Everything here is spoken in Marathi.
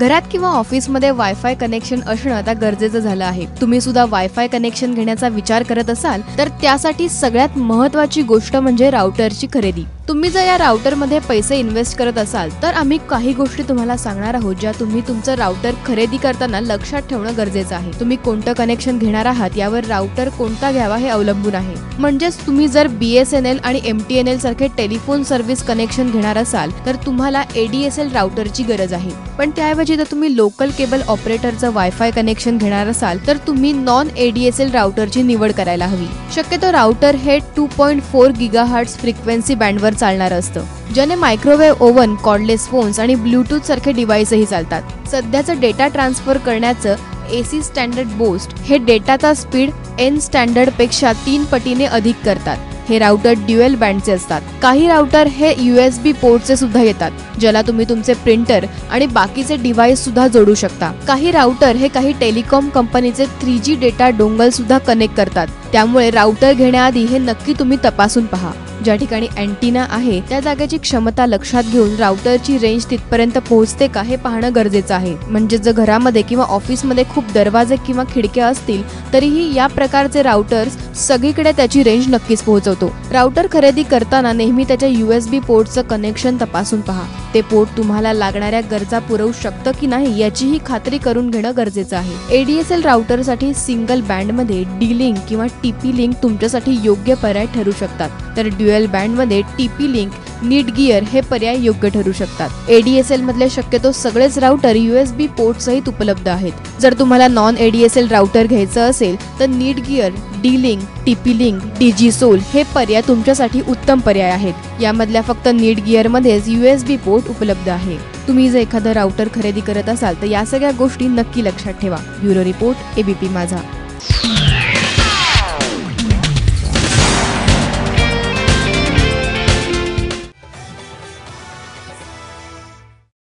घरात किंवा ऑफिसमध्ये वायफाय कनेक्शन असणं आता गरजेचं झालं आहे. तुम्ही सुद्धा वायफाय कनेक्शन घेण्याचा विचार करत असाल तर त्यासाठी सगळ्यात महत्वाची गोष्ट म्हणजे राऊटरची खरेदी. तुम्ही जर या राउटरमध्ये पैसे इन्व्हेस्ट करत असाल तर आम्ही काही गोष्टी तुम्हाला सांगणार आहोत ज्या तुम्ही तुमचं राउटर खरेदी करताना लक्षात ठेवणं गरजेचं आहे. तुम्ही कोणतं कनेक्शन घेणार आहात यावर राउटर कोणता घ्यावा हे अवलंबून आहे. म्हणजेच तुम्ही जर बीएसएनएल आणि एम टी एन एल सारखे टेलिफोन सर्व्हिस कनेक्शन घेणार असाल तर तुम्हाला एडीएसएल राउटरची गरज आहे. पण त्याऐवजी जर तुम्ही लोकल केबल ऑपरेटरचं वायफाय कनेक्शन घेणार असाल तर तुम्ही नॉन एडीएसएल राउटरची निवड करायला हवी. शक्यतो राउटर हे two point four gigahertz frequency बँडवर चालणारं असतं ज्याने मायक्रोवेव्ह ओव्हन कॉर्डलेस फोन्स आणि ब्लूटूथ सारखे डिव्हाइसही चालतात. सध्याचं डेटा ट्रान्सफर करण्याचं एसी स्टँडर्ड बोस्ट हे डेटाचा स्पीड एन स्टँडर्डपेक्षा तीन पटीने अधिक करतात. हे राउटर ड्युएल बँडचे असतात. काही राउटर हे युएसबी पोर्टचे सुद्धा येतात ज्याला तुम्ही तुमचे प्रिंटर आणि बाकीचे डिव्हाइस सुद्धा जोडू शकता. काही राउटर हे काही टेलिकॉम कंपनीचे थ्री जी डेटा डोंगल सुद्धा कनेक्ट करतात. त्यामुळे राउटर घेण्याआधी हे नक्की तुम्ही तपासून पहा. ज्या ठिकाणी अँटिना आहे त्या जागेची क्षमता लक्षात घेऊन राउटरची रेंज तिथपर्यंत पोहोचते का हे पाहणं गरजेचं आहे. म्हणजे जर घरामध्ये किंवा ऑफिसमध्ये खूप दरवाजे किंवा खिडक्या असतील तरीही या प्रकारचे राउटर्स सगळीकडे त्याची रेंज नक्कीच पोहोचवतो. राउटर खरेदी करताना नेहमी त्याच्या युएसबी पोर्टचं कनेक्शन तपासून पहा. ते पोट तुम्हाला लागणाऱ्या गरजा पुरवू शकतं की नाही याचीही खात्री करून घेणं गरजेचं आहे. एडीएसएल राउटरसाठी सिंगल बँडमध्ये डी लिंक किंवा टीपी लिंक तुमच्यासाठी योग्य पर्याय ठरू शकतात. तर ड्युएल बँडमध्ये टीपी लिंक नीट गिअर हे पर्याय योग्य ठरू शकतात. एडीएसएल मधले शक्यतो सगळेच राउटर युएसबी पोर्ट सहित उपलब्ध आहेत. जर तुम्हाला नॉन एडीएसएल राउटर घ्यायचं असेल तर Netgear D Link TP Link Digisol हे पर्याय तुमच्यासाठी उत्तम पर्याय आहेत. यामधल्या फक्त नीट गिअर मध्येच युएसबी पोर्ट उपलब्ध आहे. तुम्ही जर एखादं राउटर खरेदी करत असाल तर या सगळ्या गोष्टी नक्की लक्षात ठेवा. ब्युरो रिपोर्ट एबीपी माझा.